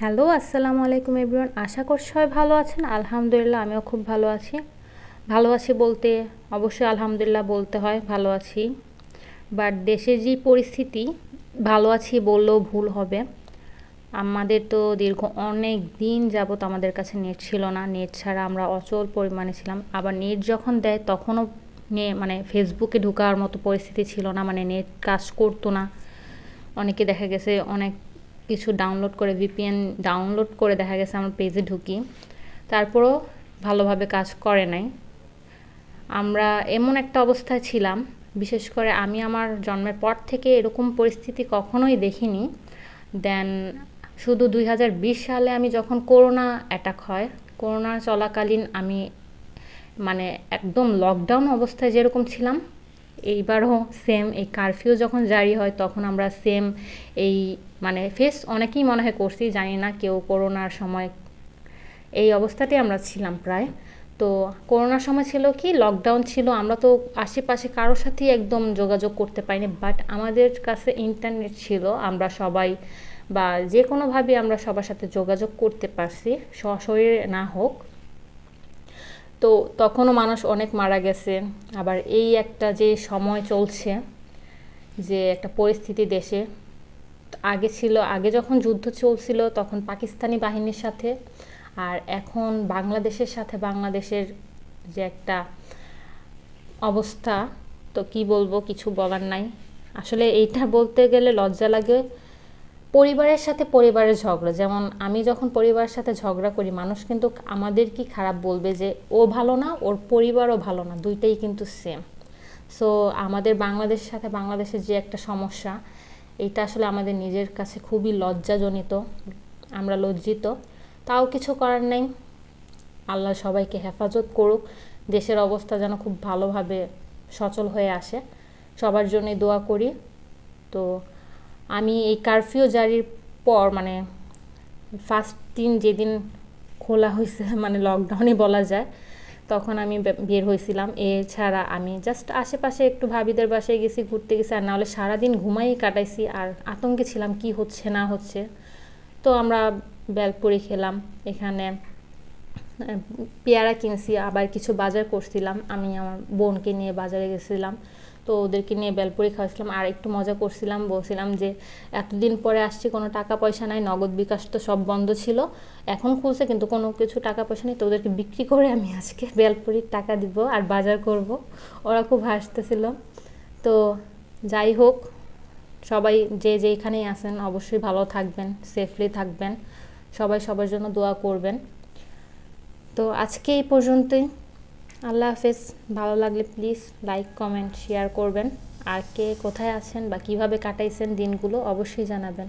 Hello, আসসালামু আলাইকুম everyone. আশা করছি সবাই ভালো আছেন। আলহামদুলিল্লাহ, আমিও খুব ভালো আছি। ভালো আছি বলতে অবশ্যই আলহামদুলিল্লাহ বলতে হয়, ভালো আছি। বাট দেশের যে পরিস্থিতি, ভালো আছি বললেও ভুল হবে। আমাদের তো দীর্ঘ অনেক দিন যাবত আমাদের কাছে নেট ছিল না। নেট ছাড়া আমরা অচল পরিমাণে ছিলাম। আবার নেট যখন দেয়, তখনও নে মানে ফেসবুকে ঢোকার মতো পরিস্থিতি ছিল না। মানে নেট কাজ করতো না। অনেকে দেখা গেছে অনেক কিছু ডাউনলোড করে ভিপিএন ডাউনলোড করে দেখা গেছে আমার পেজে ঢুকি। তারপরও ভালোভাবে কাজ করে নাই। আমরা এমন একটা অবস্থায় ছিলাম, বিশেষ করে আমি আমার জন্মের পর থেকে এরকম পরিস্থিতি কখনোই দেখিনি। দেন শুধু দুই হাজার বিশ সালে আমি যখন করোনা অ্যাটাক হয় করোনা চলাকালীন আমি মানে একদম লকডাউন অবস্থায় যেরকম ছিলাম এইবারও সেম এই কারফিউ যখন জারি হয়, তখন আমরা সেম এই মানে ফেস অনেকেই মনে হয় করছি, জানি না কেউ করোনার সময় এই অবস্থাতে আমরা ছিলাম প্রায়। তো করোনার সময় ছিল কি লকডাউন ছিল, আমরা তো আশেপাশে কারোর সাথেই একদম যোগাযোগ করতে পারিনি বাট আমাদের কাছে ইন্টারনেট ছিল, আমরা সবাই বা যে কোনোভাবে আমরা সবার সাথে যোগাযোগ করতে পারছি, সশরীরে না হোক। তো তখনও মানুষ অনেক মারা গেছে। আবার এই একটা যে সময় চলছে, যে একটা পরিস্থিতি দেশে, আগে ছিল, আগে যখন যুদ্ধ চলছিল তখন পাকিস্তানি বাহিনীর সাথে, আর এখন বাংলাদেশের সাথে বাংলাদেশের যে একটা অবস্থা, তো কি বলব, কিছু বলার নাই। আসলে এইটা বলতে গেলে লজ্জা লাগে পরিবারের সাথে পরিবারের ঝগড়া। যেমন আমি যখন পরিবারের সাথে ঝগড়া করি, মানুষ কিন্তু আমাদের কি খারাপ বলবে যে, ও ভালো না, ওর পরিবারও ভালো না, দুইটাই কিন্তু সেম সো আমাদের বাংলাদেশের সাথে বাংলাদেশের যে একটা সমস্যা, এটা আসলে আমাদের নিজের কাছে খুবই লজ্জাজনিত, আমরা লজ্জিত। তাও কিছু করার নেই। আল্লাহ সবাইকে হেফাজত করুক। দেশের অবস্থা যেন খুব ভালোভাবে সচল হয়ে আসে। সবার জন্যই দোয়া করি। তো আমি এই কারফিউ জারির পর মানে ফার্স্ট দিন যেদিন খোলা হয়েছে মানে লকডাউনই বলা যায়, তখন আমি বের হয়েছিলাম এছাড়া আমি জাস্ট আশেপাশে একটু ভাবিদের বাসায় গেছি, ঘুরতে গেছি, আর নাহলে সারাদিন ঘুমাই কাটাইছি, আর আতঙ্কে ছিলাম কি হচ্ছে, না হচ্ছে। তো আমরা বেলপুরি খেলাম, এখানে পেয়ারা কিনছি, আবার কিছু বাজার করছিলাম। আমি আমার বোনকে নিয়ে বাজারে গেছিলাম। তো ওদেরকে নিয়ে বেলপুরি খাওয়াছিলাম আর একটু মজা করছিলাম, বলছিলাম যে এতদিন পরে আসছি, কোনো টাকা পয়সা নাই, নগদ বিকাশ তো সব বন্ধ ছিল। এখন খুলছে, কিন্তু কোনো কিছু টাকা পয়সা নেই, তো ওদেরকে বিক্রি করে আমি আজকে বেলপুরির টাকা দিব আর বাজার করব। ওরা খুব হাসতেছিল। তো যাই হোক, সবাই যে যেখানেই আছেন, অবশ্যই ভালো থাকবেন সেফলি থাকবেন। সবাই সবার জন্য দোয়া করবেন। তো আজকে এই পর্যন্তই। আল্লাহ হাফেজ, ভালো লাগলে প্লিজ লাইক কমেন্ট শেয়ার করবেন। আর কে কোথায় আছেন বা কীভাবে কাটাইছেন দিনগুলো অবশ্যই জানাবেন।